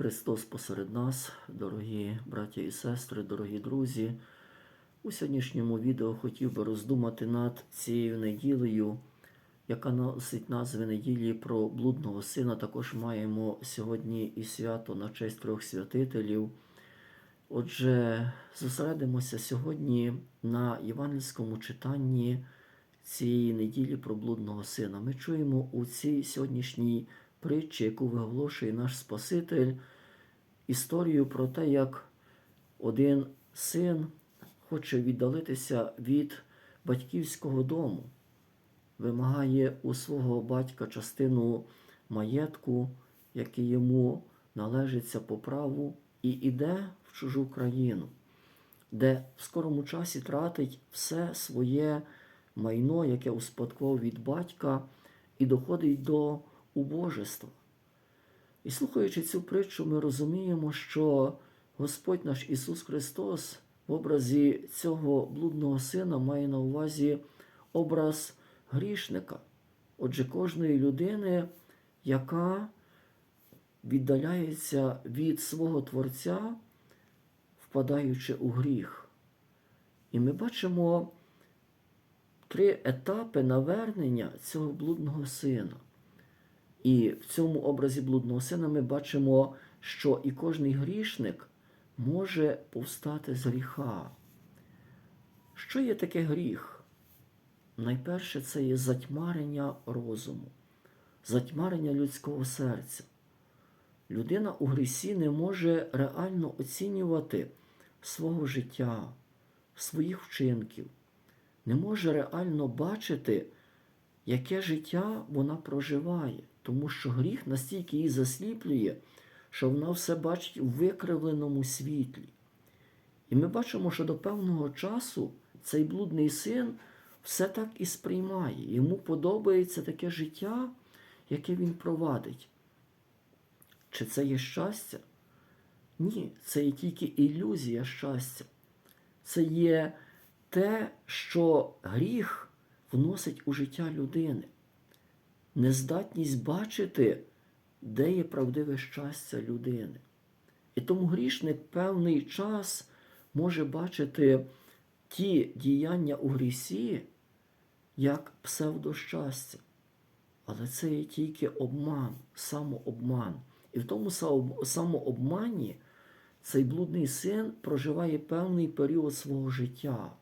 Христос посеред нас, дорогі браті і сестри, дорогі друзі. У сьогоднішньому відео хотів би роздумати над цією неділею, яка носить назви неділі про блудного сина. Також маємо сьогодні і свято на честь трьох святителів. Отже, зосередимося сьогодні на євангельському читанні цієї неділі про блудного сина. Ми чуємо у цій сьогоднішній притчі, яку виголошує наш Спаситель, історію про те, як один син хоче віддалитися від батьківського дому, вимагає у свого батька частину маєтку, який йому належиться по праву, і іде в чужу країну, де в скорому часі тратить все своє майно, яке успадкував від батька, і доходить до убожества. І слухаючи цю притчу, ми розуміємо, що Господь наш Ісус Христос в образі цього блудного сина має на увазі образ грішника, отже, кожної людини, яка віддаляється від свого Творця, впадаючи у гріх. І ми бачимо три етапи навернення цього блудного сина. І в цьому образі блудного сина ми бачимо, що і кожний грішник може повстати з гріха. Що є таке гріх? Найперше, це є затьмарення розуму, затьмарення людського серця. Людина у грісі не може реально оцінювати свого життя, своїх вчинків, не може реально бачити, яке життя вона проживає, тому що гріх настільки її засліплює, що вона все бачить у викривленому світлі. І ми бачимо, що до певного часу цей блудний син все так і сприймає. Йому подобається таке життя, яке він провадить. Чи це є щастя? Ні, це є тільки ілюзія щастя. Це є те, що гріх вносить у життя людини, нездатність бачити, де є правдиве щастя людини. І тому грішник певний час може бачити ті діяння у грісі як псевдощастя. Але це є тільки обман, самообман. І в тому самообмані цей блудний син проживає певний період свого життя.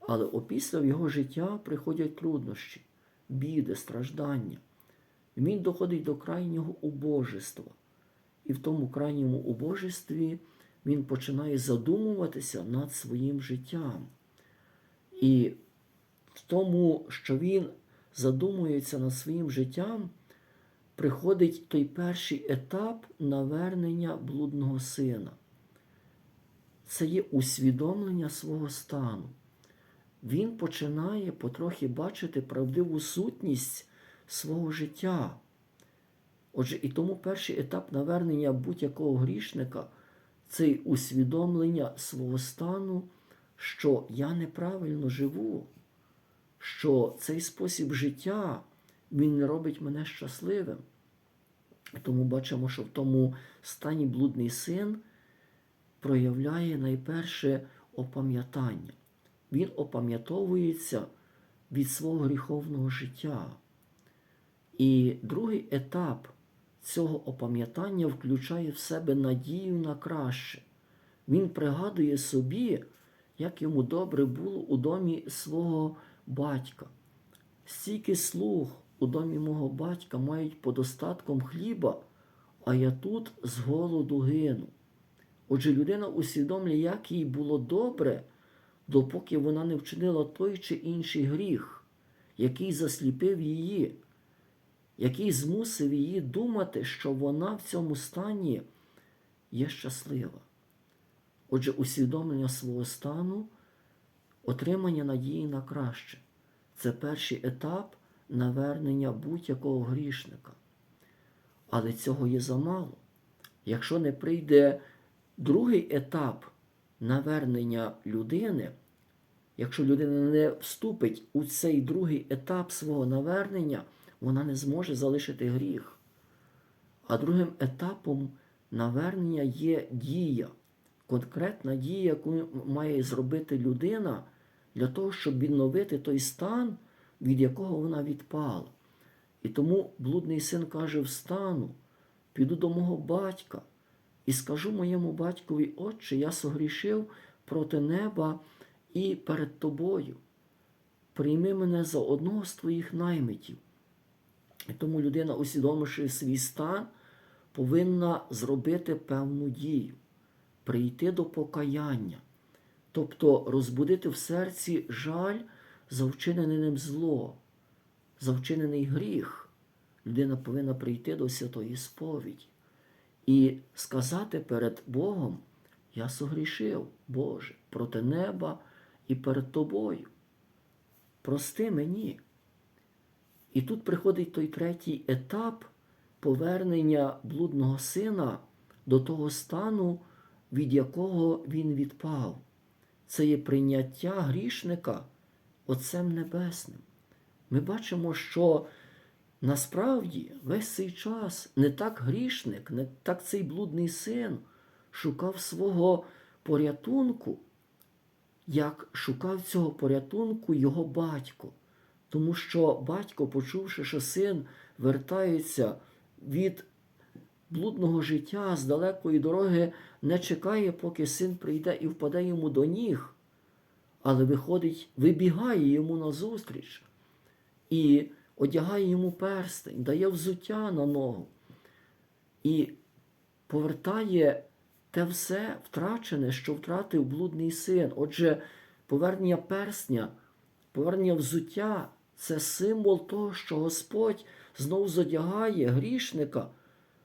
Але опісля в його життя приходять труднощі, біди, страждання. Він доходить до крайнього убожества. І в тому крайньому убожестві він починає задумуватися над своїм життям. І в тому, що він задумується над своїм життям, приходить той перший етап навернення блудного сина. Це є усвідомлення свого стану. Він починає потрохи бачити правдиву сутність свого життя. Отже, і тому перший етап навернення будь-якого грішника це усвідомлення свого стану, що я неправильно живу, що цей спосіб життя він не робить мене щасливим. Тому бачимо, що в тому стані блудний син проявляє найперше опам'ятання. Він опам'ятовується від свого гріховного життя. І другий етап цього опам'ятання включає в себе надію на краще. Він пригадує собі, як йому добре було у домі свого батька. Стільки слуг у домі мого батька мають подостатком хліба, а я тут з голоду гину. Отже, людина усвідомлює, як їй було добре, допоки вона не вчинила той чи інший гріх, який засліпив її, який змусив її думати, що вона в цьому стані є щаслива. Отже, усвідомлення свого стану, отримання надії на краще це перший етап навернення будь-якого грішника. Але цього є замало. Якщо не прийде другий етап навернення людини, якщо людина не вступить у цей другий етап свого навернення, вона не зможе залишити гріх. А другим етапом навернення є дія, конкретна дія, яку має зробити людина для того, щоб відновити той стан, від якого вона відпала. І тому блудний син каже: Встану, піду до мого батька і скажу моєму батькові, Отче, я согрішив проти неба і перед тобою. Прийми мене за одного з твоїх наймитів. І тому людина, усвідомивши свій стан, повинна зробити певну дію, прийти до покаяння, тобто розбудити в серці жаль за вчинене ним зло, за вчинений гріх. Людина повинна прийти до святої сповіді і сказати перед Богом: Я согрішив, Боже, проти неба і перед Тобою. Прости мені. І тут приходить той третій етап повернення блудного сина до того стану, від якого він відпав. Це є прийняття грішника Отцем Небесним. Ми бачимо, що насправді весь цей час не так грішник, не так цей блудний син шукав свого порятунку, як шукав цього порятунку його батько. Тому що батько, почувши, що син вертається від блудного життя з далекої дороги, не чекає, поки син прийде і впаде йому до ніг, але виходить, вибігає йому назустріч і одягає йому перстень, дає взуття на ногу і повертає те все втрачене, що втратив блудний син. Отже, повернення перстня, повернення взуття це символ того, що Господь знов зодягає грішника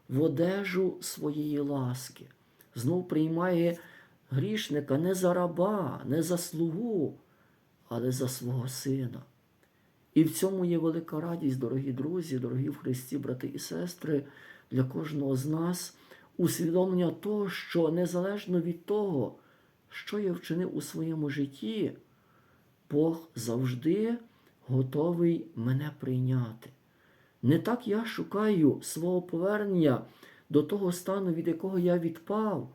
в одежу своєї ласки, знов приймає грішника не за раба, не за слугу, але за свого сина. І в цьому є велика радість, дорогі друзі, дорогі в Христі, брати і сестри, для кожного з нас усвідомлення того, що незалежно від того, що я вчинив у своєму житті, Бог завжди готовий мене прийняти. Не так я шукаю свого повернення до того стану, від якого я відпав,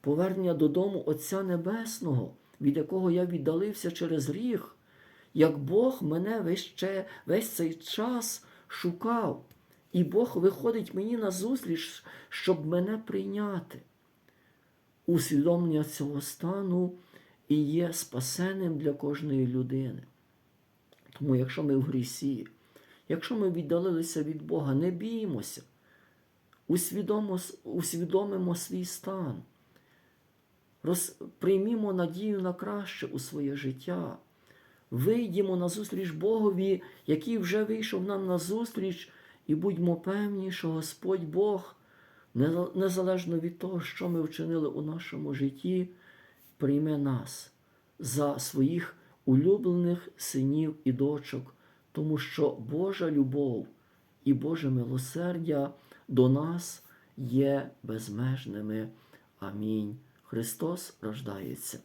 повернення додому Отця Небесного, від якого я віддалився через гріх, як Бог мене весь, че- весь цей час шукав. І Бог виходить мені на зустріч, щоб мене прийняти. Усвідомлення цього стану і є спасенним для кожної людини. Тому, якщо ми в грісі, якщо ми віддалилися від Бога, не біймося, усвідомо, усвідомимо свій стан, роз, приймімо надію на краще у своє життя, вийдімо на зустріч Богові, який вже вийшов нам на зустріч, і будьмо певні, що Господь Бог, незалежно від того, що ми вчинили у нашому житті, прийме нас за своїх улюблених синів і дочок, тому що Божа любов і Боже милосердя до нас є безмежними. Амінь. Христос рождається.